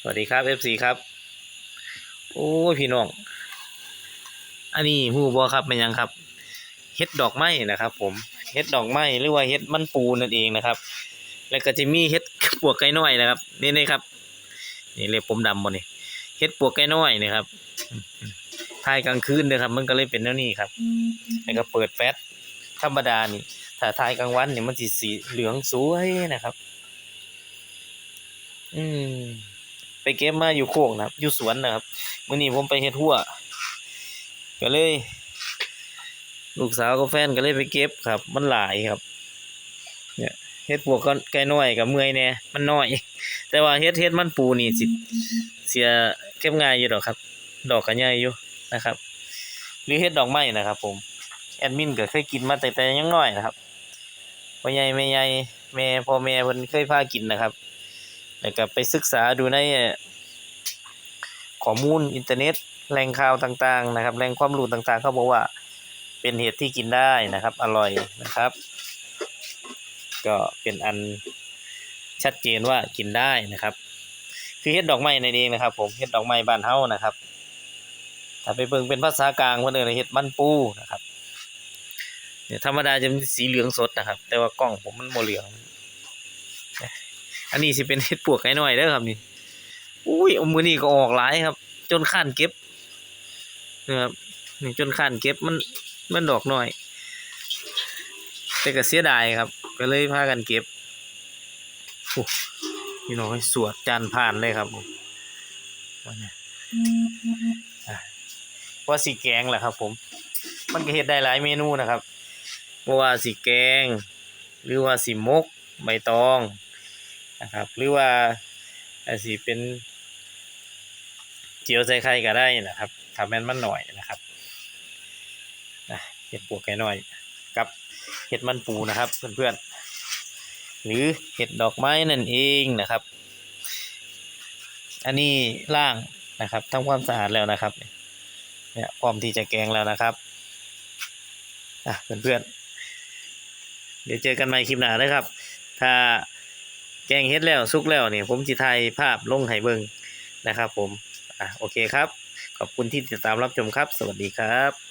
สวัสดีครับ FC ครับ โอ้ยพี่น้อง อันนี้ฮู้บ่ครับเป็นยังครับเฮ็ดดอกไม้นะครับ ผมเฮ็ดดอกไม้หรือว่าเฮ็ดมันปูนั่นเองนะครับ แล้วก็จะมีเฮ็ดปวกไก่น้อยนะครับ นี่นี่ครับนี่เล็บผมดำบ่นี่เฮ็ดปวกไก่น้อยนี่ครับถ่ายกลางคืนเด้อครับ มันก็เลยเป็นแนวนี้ครับแล้วก็เปิดแฟลชธรรมดานี่ถ้าถ่ายกลางวันเนี่ยมันสิสีเหลืองสวยนะครับ อืม ไปเก็บมาอยู่โคกนะครับ อยู่สวนนะครับมื้อนี้ผมไปเฮ็ดหัวก็เลย ลูกสาวกับแฟนก็เลยไปเก็บครับ มันหลายครับ เนี่ยเฮ็ดปวกก็ไก่น้อยกับเมื่อยแน่มันน้อย แต่ว่าเฮ็ดเฮ็ดมันปูนี่สิเสียเก็บง่ายอยู่ดอกครับ ดอกก็ใหญ่อยู่นะครับ หรือเฮ็ดดอกไม้นะครับ ผมแอดมินก็เคยกินมาแต่แต่ยังน้อยนะครับพ่อใหญ่แม่ใหญ่แม่พ่อแม่เพิ่นเคยพากินนะครับ แล้วก็ไปศึกษาดูในข้อมูลอินเทอร์เน็ตแหล่งข่าวต่างๆนะครับแหล่งความรู้ต่างๆ เขาบอกว่าเป็นเห็ดที่กินได้นะครับ อร่อยนะครับ ก็เป็นอันชัดเจนว่ากินได้นะครับ คือเห็ดดอกไม้นั่นเองนะครับ ผมเห็ดดอกไม้บ้านเฮานะครับ ถ้าไปเบิ่งเป็นภาษากลางเพิ่นเอิ้นว่าเห็ดมันปูนะครับเนี่ยธรรมดาจะเป็นสีเหลืองสดนะครับ แต่ว่ากล้องผมมันบ่เหลือง อันนี้สิเป็นเห็ดปวกไก่น้อยเด้อครับนี่อุ้ยอมือนี่ก็ออกหลายครับ จนข้านเก็บนะครับนี่จนข้านเก็บมันมันดอกหน้อย แต่ก็เสียดายครับ ก็เลยพากันเก็บโอ้พี่น้องสวดจานผ่านเลยครับผมว่าเนี่ยอะว่าสีแกงแหละครับ ผม มันก็เฮ็ดได้หลายเมนูนะครับบ่ว่าสีแกง หรือว่าสีมก ใบตอง นะครับ หรือว่าอาจสิเป็นเจียวใส่ไข่ก็ได้นะครับถ้าแม่นมันหน่อยนะครับนะเห็ดปวกไก่น้อยกับเห็ดมันปูนะครับเพื่อนๆหรือเห็ดดอกไม้นั่นเองนะครับ อันนี้ล่างนะครับทำความสะอาดแล้วนะครับเนี่ยพร้อมที่จะแกงแล้วนะครับอะเพื่อนๆเดี๋ยวเจอกันใหม่คลิปหน้านะครับ ถ้า แกงเฮ็ดแล้วสุกแล้วเนี่ยผมจิถ่ายภาพลงให้เบิ่งนะครับผมอะโอเคครับ ขอบคุณที่ติดตามรับชมครับ สวัสดีครับ